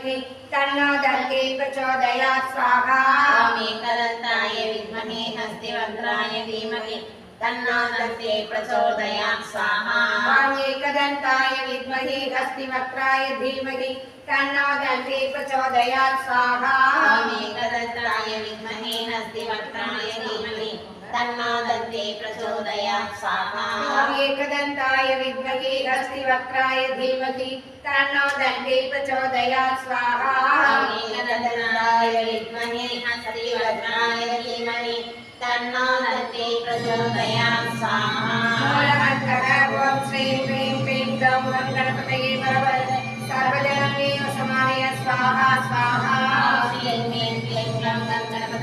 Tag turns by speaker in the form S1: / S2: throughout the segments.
S1: धीमहि तन्नो दन्ति प्रचोदयात् स्वाहा
S2: स्वामीकदन्ताय विद्महे हस्तिवक्त्राय धीमहि तन्नो दन्ते प्रचोदयात् स्वाहा దంతాయ విద్మహి అస్థివక్రాయ ధీమహి తన్నో దంతి ప్రచోదయాత్ స్వాహా ఏకదంతాయ విద్మహి అస్థివక్రాయ
S1: ధీమహి తన్నో దంతి ప్రచోదయాత్ స్వాహా ఏకదంతాయ విద్మహి అస్థివక్రాయ ధీమహి తన్నో దంతి ప్రచోదయాత్
S2: స్వాహా ఏకదంతాయ విద్మహి అస్థివక్రాయ ధీమహి తన్నో దంతి ప్రచోదయాత్ స్వాహా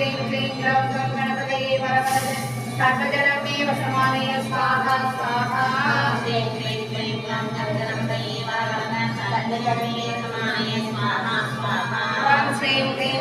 S1: ॐ श्रीं क्लीं क्लीं ग्लौं गं गणपतये वरवरद सर्वजनमेव समाय स्वाहा स्वाहा
S2: श्रीं क्लीं क्लीं ग्लौं गं गणपतये वरवरद सर्वजनमेव समाय स्वाहा स्वाहा
S1: ॐ श्रीं क्लीं